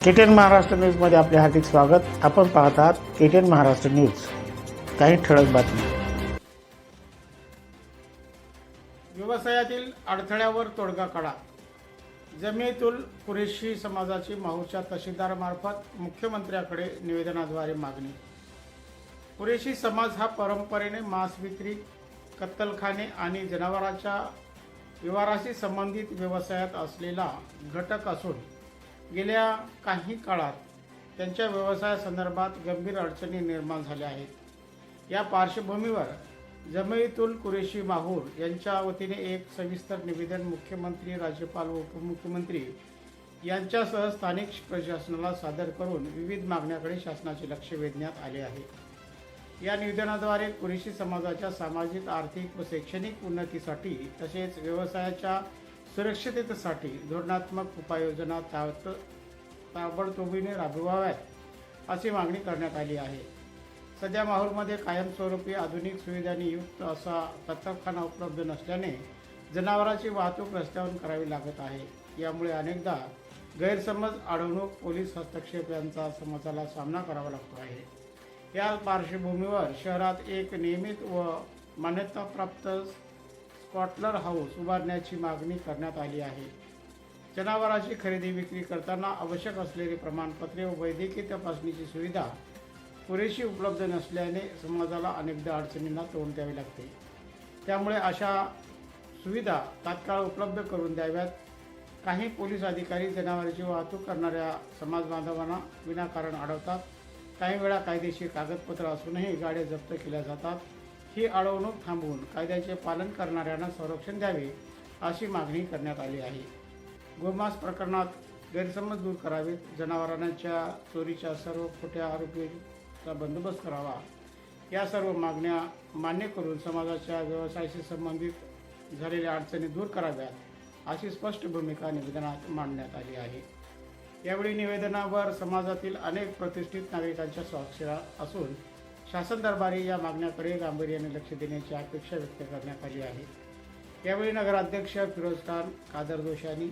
केटेन महाराष्ट्र न्यूजमध्ये आपले हार्दिक स्वागत. आपण पाहत आहात केटीएन महाराष्ट्र न्यूज. काही ठळक बातमी व्यवसायातील अडथळ्यावर तोडगा काढा. जमियतुल कुरेशी समाजाची माहूरच्या तहसीलदारामार्फत मुख्यमंत्र्याकडे निवेदनाद्वारे मागणी. कुरेशी समाज हा परंपरेने मांस विक्री कत्तलखाने आणि जनावरांच्या व्यवहाराशी संबंधित व्यवसायात असलेला घटक असून गेल्या काही काळात त्यांच्या व्यवसायासंदर्भात गंभीर अडचणी निर्माण झाल्या आहेत. या पार्श्वभूमीवर जमईतुल कुरेशी माहूर यांच्या वतीने एक सविस्तर निवेदन मुख्यमंत्री राज्यपाल व उपमुख्यमंत्री यांच्यासह स्थानिक प्रशासनाला सादर करून विविध मागण्याकडे शासनाचे लक्ष वेधण्यात आले आहे. या निवेदनाद्वारे कुरेशी समाजाच्या सामाजिक आर्थिक व शैक्षणिक उन्नतीसाठी तसेच व्यवसायाच्या सुरक्षिततेसाठी धोरणात्मक उपाययोजना ताबत ताबडतोबीने राबवाव्यात अशी मागणी करण्यात आली आहे. सध्या माहूरमध्ये कायमस्वरूपी आधुनिक सुविधांनी युक्त असा कत्तलखाना उपलब्ध नसल्याने जनावरांची वाहतूक रस्त्यावरून करावी लागत आहे. यामुळे अनेकदा गैरसमज अडवणूक पोलीस हस्तक्षेप यांचा समाजाला सामना करावा लागतो आहे. या पार्श्वभूमीवर शहरात एक नियमित व मान्यताप्राप्त स्कॉटलर हाऊस उभारण्याची मागणी करण्यात आली आहे. जनावरांची खरेदी विक्री करताना आवश्यक असलेली प्रमाणपत्रे व वैद्यकीय तपासणीची सुविधा पुरेशी उपलब्ध नसल्याने समाजाला अनेकदा अडचणींना तोंड द्यावे लागते. त्यामुळे अशा सुविधा तात्काळ उपलब्ध करून द्याव्यात. काही पोलीस अधिकारी जनावरांची वाहतूक करणाऱ्या समाज बांधवांना विनाकारण अडवतात. काही वेळा कायदेशीर कागदपत्र असूनही गाड्या जप्त केल्या जातात. ही अडवणूक थांबवून कायद्याचे पालन करणाऱ्यांना संरक्षण द्यावे अशी मागणी करण्यात आली आहे. गोमांस प्रकरणात गैरसमज दूर करावेत जनावरांच्या चोरीच्या सर्व खोट्या आरोपीचा बंदोबस्त करावा. या सर्व मागण्या मान्य करून समाजाच्या व्यवसायाशी संबंधित झालेल्या अडचणी दूर कराव्यात अशी स्पष्ट भूमिका निवेदनात मांडण्यात आली आहे. यावेळी निवेदनावर समाजातील अनेक प्रतिष्ठित नागरिकांच्या स्वाक्षऱ्या असून शासन दरबारी या मागण्याकडे गांभीर्याने लक्ष देण्याची अपेक्षा व्यक्त करण्यात आली आहे. यावेळी नगराध्यक्ष फिरोज खान कादर दोशानी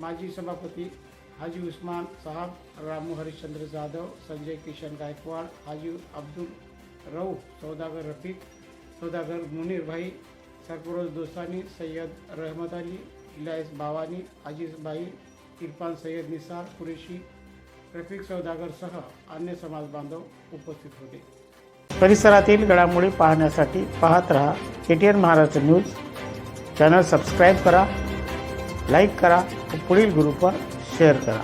माजी सभापती हाजी उस्मान साहब रामू हरिश्चंद्र जाधव संजय किशन गायकवाड हाजी अब्दुल रऊफ सौदागर रफीक सौदागर मुनीर भाई सरफरोज दोस्तानी सय्यद रहमत अली इलायस बावानी अजीज भाई इरफान सय्यद निसार कुरेशी रफिक सौदागरसह अन्य समाज बांधव उपस्थित होते. परिसरातील घडामोडी पाहण्यासाठी पाहत रहा KTN Maharashtra news. Channel subscribe करा लाईक करा व पुढील ग्रुपवर शेअर करा.